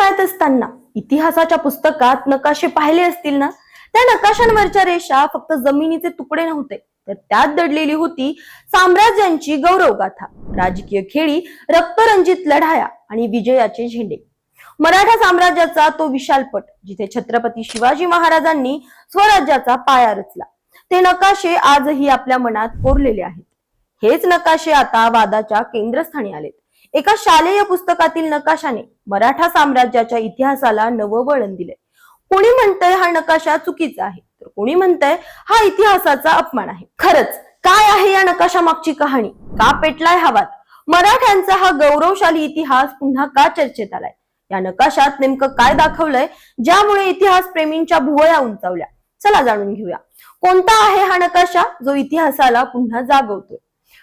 शाळेत असताना इतिहासाच्या पुस्तकात नकाशे पाहिले असतील ना त्या नकाशांवरच्या रेषा फक्त जमिनीचे तुकडे नव्हते. तर त्यात दडलेली होती साम्राज्यांची गौरव गाथा राजकीय खेळी रक्तरंजित लढाया आणि विजयाचे झेंडे. मराठा साम्राज्याचा तो विशालपट जिथे छत्रपती शिवाजी महाराजांनी स्वराज्याचा पाया रचला. ते नकाशे आजही आपल्या मनात कोरलेले आहेत. हेच नकाशे आता वादाच्या केंद्रस्थानी आलेत. एका शालेय पुस्तकातील नकाशाने मराठा साम्राज्याच्या इतिहासाला नवं वळण दिले कोणी म्हणतंय हा नकाशा चुकीचा आहे? तर कोणी म्हणतंय हा इतिहासाचा अपमान आहे. खरंच काय आहे या नकाशा मागची कहाणी? का पेटलाय हवात मराठ्यांचा हा गौरवशाली इतिहास पुन्हा का चर्चेत आलाय? या नकाशात नेमकं काय दाखवलंय? ज्यामुळे इतिहास प्रेमींच्या भुवया उंचावल्या. चला जाणून घेऊया. कोणता आहे हा नकाशा जो इतिहासाला पुन्हा जागवतोय?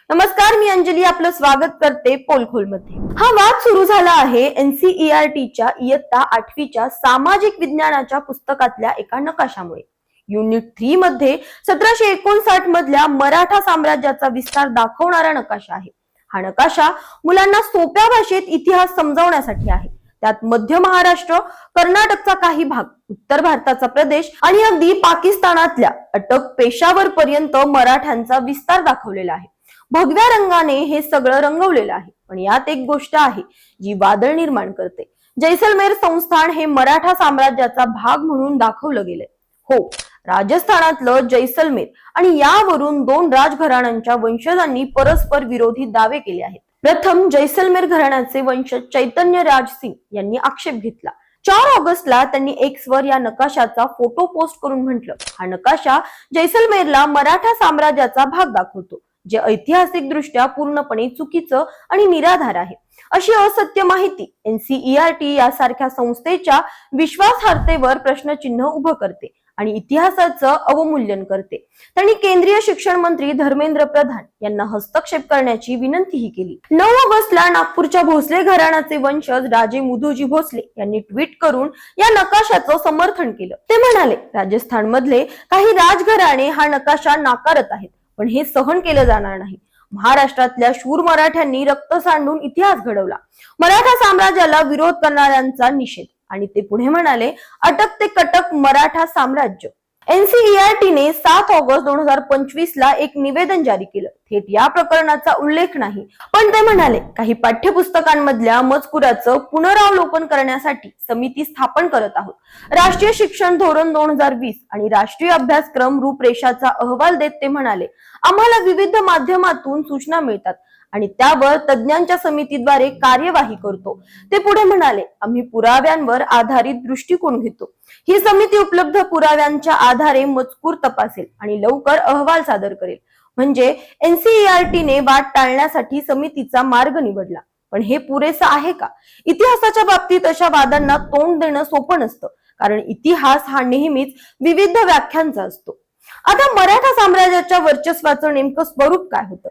नमस्कार मी अंजली. आपलं स्वागत करते पोलखोलमध्ये. हा वाद सुरू झाला आहे एनसीईआरटीच्या इयत्ता आठवीच्या सामाजिक विज्ञानाच्या पुस्तकातल्या एका नकाशामुळे. युनिट थ्री मध्ये सतराशे एकोणसाठ मधल्या मराठा साम्राज्याचा विस्तार दाखवणारा नकाशा आहे. हा नकाशा मुलांना सोप्या भाषेत इतिहास समजावण्यासाठी आहे. त्यात मध्य महाराष्ट्र कर्नाटकचा काही भाग उत्तर भारताचा प्रदेश आणि अगदी पाकिस्तानातल्या अटक पेशावर पर्यंत मराठ्यांचा विस्तार दाखवलेला आहे. भगव्या रंगाने हे सगळं रंगवलेलं आहे. पण यात एक गोष्ट आहे जी वादळ निर्माण करते. जैसलमेर संस्थान हे मराठा साम्राज्याचा भाग म्हणून दाखवलं गेलंय. हो राजस्थानातलं जैसलमेर आणि यावरून दोन राजघराण्यांच्या वंशजांनी परस्पर विरोधी दावे केले आहेत. प्रथम जैसलमेर घराण्याचे वंशज चैतन्य राज सिंग यांनी आक्षेप घेतला. चार ऑगस्टला त्यांनी एक्सवर या नकाशाचा फोटो पोस्ट करून म्हटलं. हा नकाशा जैसलमेरला मराठा साम्राज्याचा भाग दाखवतो. जे ऐतिहासिक दृष्ट्या पूर्णपणे चुकीचं आणि निराधार आहे. अशी असत्य माहिती एनसीईआरटी यासारख्या संस्थेच्या विश्वासार्हतेवर प्रश्नचिन्ह उभं करते आणि इतिहासाचं अवमूल्यन करते. त्यांनी केंद्रीय शिक्षण मंत्री धर्मेंद्र प्रधान यांना हस्तक्षेप करण्याची विनंतीही केली. नऊ ऑगस्टला नागपूरच्या भोसले घराण्याचे वंशज राजे मुधोजी भोसले यांनी ट्विट करून या नकाशाचं समर्थन केलं. ते म्हणाले राजस्थान मधले काही राजघराणे हा नकाशा नाकारत आहेत. पण हे सहन केलं जाणार नाही. महाराष्ट्रातल्या शूर मराठ्यांनी रक्त सांडून इतिहास घडवला. मराठा साम्राज्याला विरोध करणाऱ्यांचा निषेध. आणि ते पुढे म्हणाले अटक ते कटक मराठा साम्राज्य. एनसीईआरटीने सात ऑगस्ट दोन हजार पंचवीस ला एक निवेदन जारी केलं. थेट या प्रकरणाचा उल्लेख नाही. पण ते म्हणाले काही पाठ्यपुस्तकांमधल्या मजकुराचं पुनरावलोकन करण्यासाठी समिती स्थापन करत आहोत. राष्ट्रीय शिक्षण धोरण दोन हजार वीस आणि राष्ट्रीय अभ्यासक्रम रूपरेषाचा अहवाल देत ते म्हणाले आम्हाला विविध माध्यमातून सूचना मिळतात. आणि त्यावर तज्ज्ञांच्या समितीद्वारे कार्यवाही करतो. ते पुढे म्हणाले आम्ही पुराव्यांवर आधारित दृष्टिकोन घेतो. ही समिती उपलब्ध पुराव्यांच्या आधारे मजकूर तपासेल आणि लवकर अहवाल सादर करेल. म्हणजे एनसीईआरटीने वाद टाळण्यासाठी समितीचा मार्ग निवडला. पण हे पुरेसं आहे का? इतिहासाच्या बाबतीत अशा वादांना तोंड देणं सोपं नसतं. कारण इतिहास हा नेहमीच विविध व्याख्यांचा असतो. आता मराठा साम्राज्याच्या वर्चस्वाचं नेमकं स्वरूप काय होतं?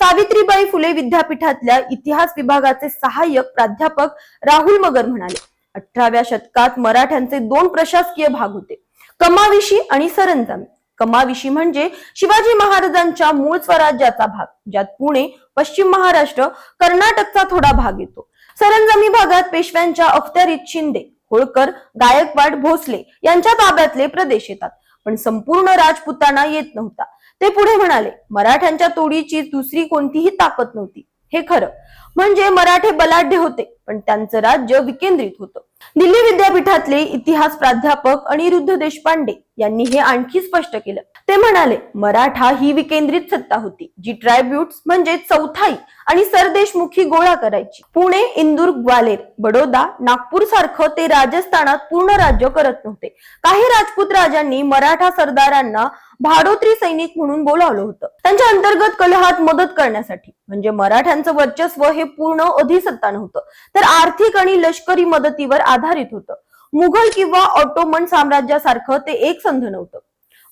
सावित्रीबाई फुले विद्यापीठातल्या इतिहास विभागाचे सहाय्यक प्राध्यापक राहुल मगर म्हणाले अठराव्या शतकात मराठ्यांचे दोन प्रशासकीय भाग होते कमाविशी आणि सरंजामी. कमाविशी म्हणजे शिवाजी महाराजांच्या मूळ स्वराज्याचा भाग ज्यात पुणे पश्चिम महाराष्ट्र कर्नाटकचा थोडा भाग येतो. सरंजामी भागात पेशव्यांच्या अखत्यारीत शिंदे होळकर गायकवाड भोसले यांच्या ताब्यातले प्रदेश येतात. पण संपूर्ण राजपुताना येत नव्हता. ते पुढे म्हणाले मराठ्यांच्या तोडीची दुसरी कोणतीही ताकद नव्हती. हे खरं. म्हणजे मराठे बलाढ्य होते पण त्यांचं राज्य विकेंद्रित होतं. दिल्ली विद्यापीठातले इतिहास प्राध्यापक अनिरुद्ध देशपांडे यांनी हे आणखी स्पष्ट केलं. ते म्हणाले मराठा ही विकेंद्रित सत्ता होती जी ट्रायब्युट्स म्हणजे चौथाई आणि सरदेशमुखी गोळा करायची. पुणे इंदूर ग्वालेर बडोदा नागपूर सारखं ते राजस्थानात पूर्ण राज्य करत नव्हते. काही राजपूत राजांनी मराठा सरदारांना भाडोत्री सैनिक म्हणून बोलावलं होतं. त्यांच्या अंतर्गत कलहात मदत करण्यासाठी. म्हणजे मराठ्यांचं वर्चस्व हे पूर्ण अधिसत्ता नव्हतं तर आर्थिक आणि लष्करी मदतीवर आधारित होतं. मुघल किंवा ऑटोमन साम्राज्यासारखं ते एक संध नव्हतं.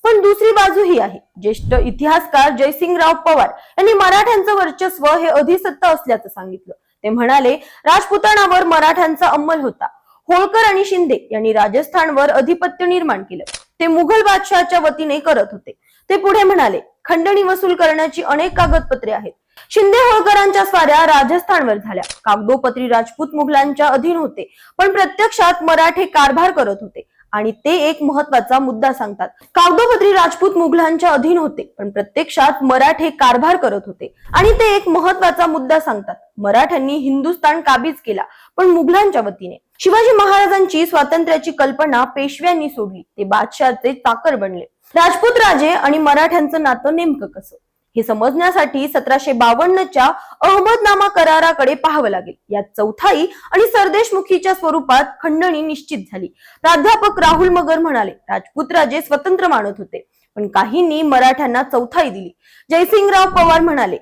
पण दुसरी बाजू ही आहे. ज्येष्ठ इतिहासकार जयसिंगराव पवार यांनी मराठ्यांचं वर्चस्व हे अधिसत्ता असल्याचं सांगितलं. ते म्हणाले राजपुतानावर मराठ्यांचा अंमल होता. होळकर आणि शिंदे यांनी राजस्थानवर अधिपत्य निर्माण केलं. ते मुघल बादशहाच्या वतीने करत होते. ते पुढे म्हणाले खंडणी वसूल करण्याची अनेक कागदपत्रे आहेत. शिंदे होळकरांच्या स्वाऱ्या राजस्थानवर झाल्या. कागदोपत्री राजपूत मुघलांच्या अधीन होते. पण प्रत्यक्षात मराठे कारभार करत होते. आणि ते एक महत्त्वाचा मुद्दा सांगतात. कागदोपत्री राजपूत मुघलांच्या अधीन होते पण प्रत्यक्षात मराठे कारभार करत होते. आणि ते एक महत्त्वाचा मुद्दा सांगतात. मराठ्यांनी हिंदुस्थान काबीज केला पण मुघलांच्या वतीने. शिवाजी महाराजांची स्वातंत्र्याची कल्पना पेशव्यांनी सोडली ते बादशहाचे चाकर बनले. राजपूत राजे आणि मराठ्यांचं नातं नेमकं कसं? हे समजण्यासाठी सतराशे बावन्नच्या अहमदनामा कराराकडे पाहावं लागेल. यात चौथाई आणि सरदेशमुखीच्या स्वरूपात खंडणी निश्चित झाली. प्राध्यापक राहुल मगर म्हणाले राजपूत राजे स्वतंत्र मानत होते पण काहींनी मराठ्यांना चौथाई दिली. जयसिंगराव पवार म्हणाले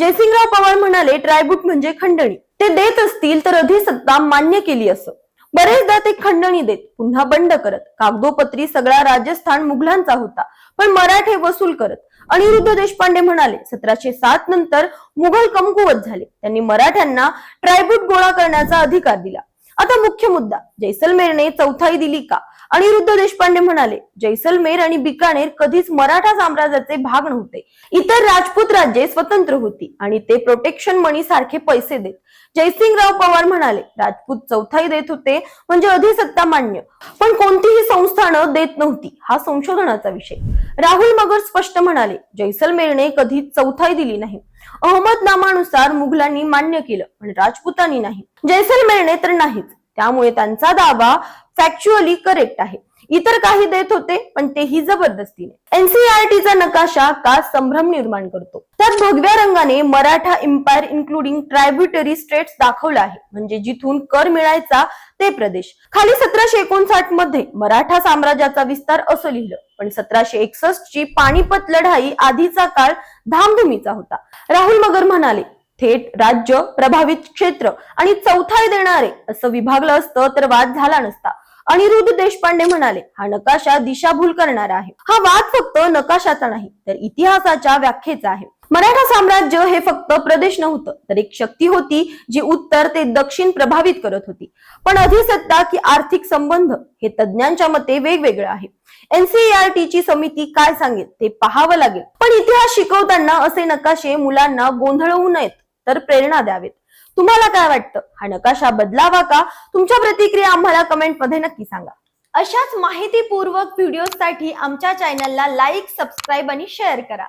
जयसिंगराव पवार म्हणाले ट्रायबुट म्हणजे खंडणी. ते देत असतील तर अधिसत्ता मान्य केली असं. बरेचदा ते खंडणी देत पुन्हा बंड करत. कागदोपत्री सगळा राजस्थान मुघलांचा होता पण मराठे वसूल करत. अनिरुद्ध देशपांडे म्हणाले सतराशे सात नंतर मुघल कमकुवत झाले. त्यांनी मराठ्यांना ट्रायबूट गोळा करण्याचा अधिकार दिला. आता मुख्य मुद्दा जैसलमेरने चौथाई दिली का? अनिरुद्ध देशपांडे म्हणाले जैसलमेर आणि बिकानेर कधीच मराठा साम्राज्याचे भाग नव्हते. इतर राजपूत राज्ये स्वतंत्र होती आणि ते प्रोटेक्शन मनी सारखे पैसे देत. जयसिंगराव पवार म्हणाले राजपूत चौथाई देत होते म्हणजे अधिसत्ता मान्य पण कोणतीही संस्थानं देत नव्हती हा संशोधनाचा विषय. राहुल मगर स्पष्ट म्हणाले जैसलमेरने कधी चौथाई दिली नाही. अहमदनामानुसार मुघलांनी मान्य केलं पण राजपुतांनी नाही. जैसलमेरने तर नाहीच. त्यामुळे त्यांचा दावा फॅक्च्युअली करेक्ट आहे. इतर काही देत होते पण तेही जबरदस्तीने. एनसीआरटीचा नकाशा का संभ्रम निर्माण करतो? त्यात भगव्या रंगाने Maratha empire including tributary states दाखवला आहे. म्हणजे जिथून कर मिळायचा ते प्रदेश. खाली सतराशे एकोणसाठमध्ये मराठा साम्राज्याचा विस्तार असं लिहिलं. पण सतराशे एकसष्ट ची पानिपत लढाई आधीचा काळ धामधुमीचा होता. राहुल मगर म्हणाले थेट राज्य प्रभावित क्षेत्र आणि चौथाई देणारे असं विभागलं असतं तर वाद झाला नसता. अनिरुद्ध देशपांडे म्हणाले हा नकाशा दिशाभूल करणारा आहे. हा वाद फक्त नकाशाचा नाही तर इतिहासाच्या व्याख्येचा आहे. मराठा साम्राज्य हे फक्त प्रदेश नव्हतं तर एक शक्ती होती जी उत्तर ते दक्षिण प्रभावित करत होती. पण अधिसत्ता की आर्थिक संबंध हे तज्ञांच्या मते वेगवेगळं आहे. एनसीईआरटी ची समिती काय सांगेल ते पाहावं लागेल. पण इतिहास शिकवताना असे नकाशे मुलांना गोंधळवू नयेत. तर प्रेरणा द्यावेत. तुम्हाला काय वाटतं? हा नकाशा बदलावा का? तुमच्या प्रतिक्रिया आम्हाला कमेंटमध्ये नक्की सांगा. अशाच माहितीपूर्वक व्हिडिओसाठी आमच्या चॅनलला लाईक सबस्क्राईब आणि शेअर करा.